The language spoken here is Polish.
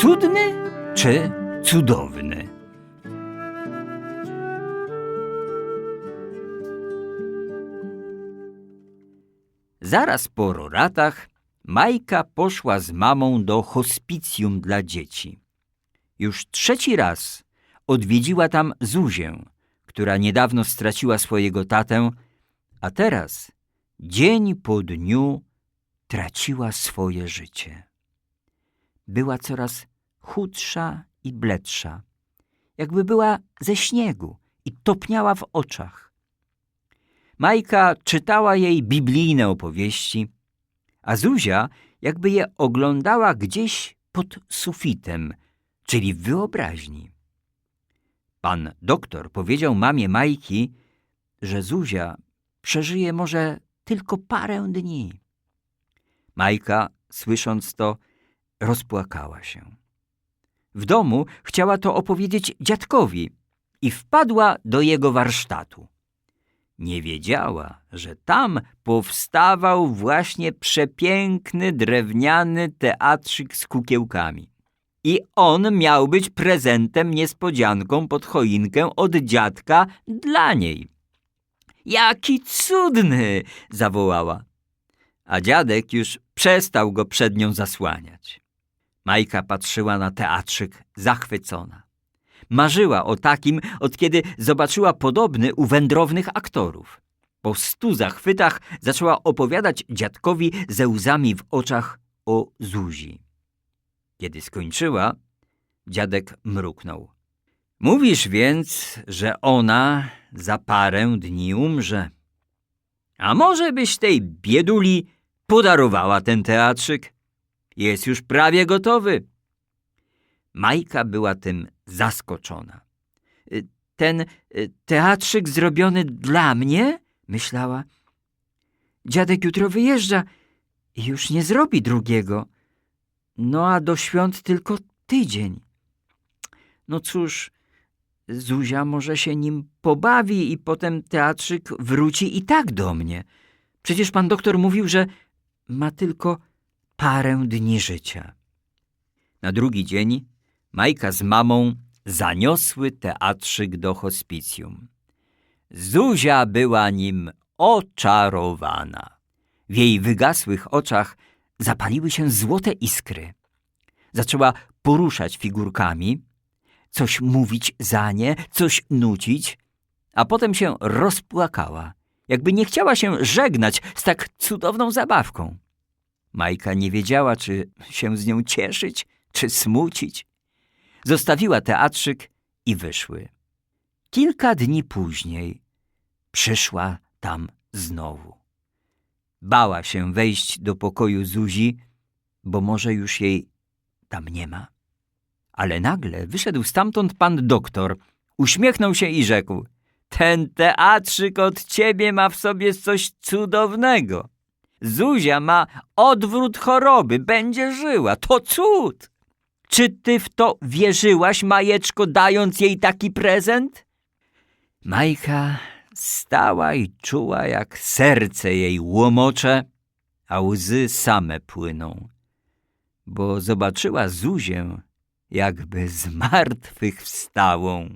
Cudny czy cudowny? Zaraz po roratach Majka poszła z mamą do hospicjum dla dzieci. Już trzeci raz odwiedziła tam Zuzię, która niedawno straciła swojego tatę, a teraz, dzień po dniu, traciła swoje życie. Była coraz chudsza i bledsza, jakby była ze śniegu i topniała w oczach. Majka czytała jej biblijne opowieści, a Zuzia jakby je oglądała gdzieś pod sufitem, czyli w wyobraźni. Pan doktor powiedział mamie Majki, że Zuzia przeżyje może tylko parę dni. Majka, słysząc to, rozpłakała się. W domu chciała to opowiedzieć dziadkowi i wpadła do jego warsztatu. Nie wiedziała, że tam powstawał właśnie przepiękny drewniany teatrzyk z kukiełkami. I on miał być prezentem niespodzianką pod choinkę od dziadka dla niej. Jaki cudny! zawołała. A dziadek już przestał go przed nią zasłaniać. Majka patrzyła na teatrzyk zachwycona. Marzyła o takim, od kiedy zobaczyła podobny u wędrownych aktorów. Po stu zachwytach zaczęła opowiadać dziadkowi ze łzami w oczach o Zuzi. Kiedy skończyła, dziadek mruknął. Mówisz więc, że ona za parę dni umrze. A może byś tej bieduli podarowała ten teatrzyk? Jest już prawie gotowy. Majka była tym zaskoczona. Y, Ten y, teatrzyk zrobiony dla mnie? myślała. Dziadek jutro wyjeżdża i już nie zrobi drugiego. No a do świąt tylko tydzień. No cóż, Zuzia może się nim pobawi i potem teatrzyk wróci i tak do mnie. Przecież pan doktor mówił, że ma tylko parę dni życia. Na drugi dzień Majka z mamą zaniosły teatrzyk do hospicjum. Zuzia była nim oczarowana. W jej wygasłych oczach zapaliły się złote iskry. Zaczęła poruszać figurkami, coś mówić za nie, coś nucić, a potem się rozpłakała, jakby nie chciała się żegnać z tak cudowną zabawką. Majka nie wiedziała, czy się z nią cieszyć, czy smucić. Zostawiła teatrzyk i wyszły. Kilka dni później przyszła tam znowu. Bała się wejść do pokoju Zuzi, bo może już jej tam nie ma. Ale nagle wyszedł stamtąd pan doktor, uśmiechnął się i rzekł: Ten teatrzyk od ciebie ma w sobie coś cudownego. Zuzia ma odwrót choroby, będzie żyła. To cud! Czy ty w to wierzyłaś, Majeczko, dając jej taki prezent? Majka stała i czuła, jak serce jej łomocze, a łzy same płyną, bo zobaczyła Zuzię jakby z martwych wstałą.